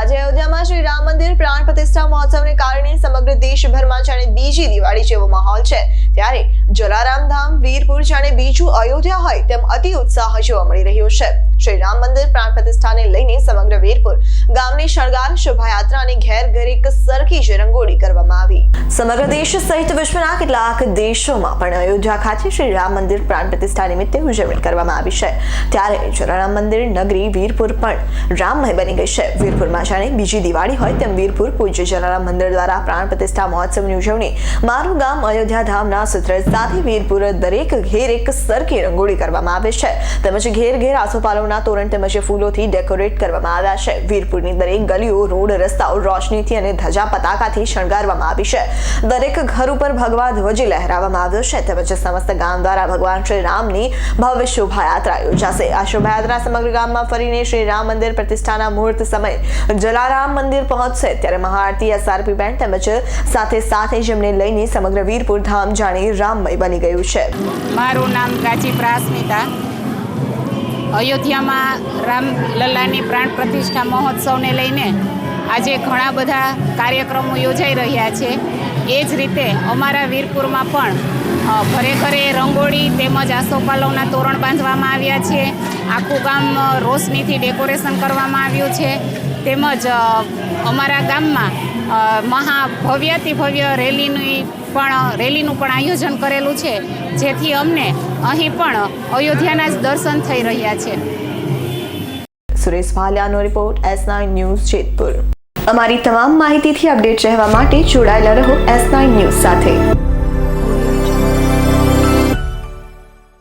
આજે અયોધ્યામાં શ્રી રામ મંદિર પ્રાણ પ્રતિષ્ઠા મહોત્સવને કારણે સમગ્ર દેશભરમાં જાણે બીજી દિવાળી જેવો માહોલ છે. ત્યારે જલારામ ધામ, વીરપુર જાણે બીજું અયોધ્યા હોય તેમ અતિ ઉત્સાહ જોવા મળી રહ્યો છે. શ્રી રામ મંદિર પ્રાણ પ્રતિષ્ઠાને લઈને સમગ્ર વીરપુર ગામની શણગાર શોભાયાત્રા અને ઘેર ઘર એક સરખી જ રંગોળી કરવામાં આવી. સમગ્ર દેશ સહિત વિશ્વના કેટલાક દેશોમાં પણ અયોધ્યા ખાતે શ્રી રામ મંદિર પ્રાણ પ્રતિષ્ઠા નિમિત્તે ઉજવણી કરવામાં આવી છે. ત્યારે જલારામ મંદિર નગરી વીરપુર પણ રામમય બની ગઈ છે. વીરપુરમાં જાણે બીજી દિવાળી હોય તેમ વીરપુર પૂજ્ય જલારામ મંદિર દ્વારા પ્રાણ પ્રતિષ્ઠા મહોત્સવની ઉજવણી મારું ગામ અયોધ્યા ધામના સૂત્ર સાથે વીરપુર દરેક ઘેર એક સરખી રંગોળી કરવામાં આવે છે. તેમજ ઘેર ઘેર આસોપાલવના તોરણ તેમજ ફૂલોથી ડેકોરેટ કરવામાં આવ્યા છે. વીરપુરની દરેક ગલીઓ રોડ રસ્તાઓ રોશનીથી અને ધજા પતાકાથી શણગારવામાં આવી છે. દરેક ઘર ઉપર ભગવા ધ્વજ લહેરાવવામાં આવ્યો છે. તેમજ સમસ્ત ગામ દ્વારા ભગવાન શ્રી રામની ભવ્ય શોભાયાત્રા યોજાશે. આ શોભાયાત્રા સમગ્ર ગામમાં ફરીને શ્રી રામ મંદિર પ્રતિષ્ઠાના મુહૂર્ત સમય જલારામ મંદિર પહોંચશે. ત્યારે મહાઆરતી એસઆરપી બેન્ડ તેમજ સાથે સાથે જેમને લઈને સમગ્ર વીરપુર ધામ જાણે રામમય બની ગયું છે. મારું નામ ગાજી પ્રાસ્મિતા અયોધ્યામાં રામલલ્લાની પ્રાણ પ્રતિષ્ઠા મહોત્સવને લઈને આજે ઘણા બધા કાર્યક્રમો યોજાઈ રહ્યા છે. એ જ રીતે અમારા વીરપુરમાં પણ ઘરે ઘરે રંગોળી તેમજ આસોપાલવના તોરણ બાંધવામાં આવ્યા છે. આખું ગામ રોશનીથી ડેકોરેશન કરવામાં આવ્યું છે. તેમજ અમારા ગામમાં મહા ભવ્ય રેલીની પણ રેલીનું પણ આયોજન કરેલું છે, જેથી અમને અહીં પણ અયોધ્યાના જ દર્શન થઈ રહ્યા છે. Suresh ભાલિયાનો report S nine news Jetpur. અમારી તમામ માહિતીથી અપડેટ રહેવા માટે જોડાયેલા રહો એસ નાઇન ન્યૂઝ સાથે.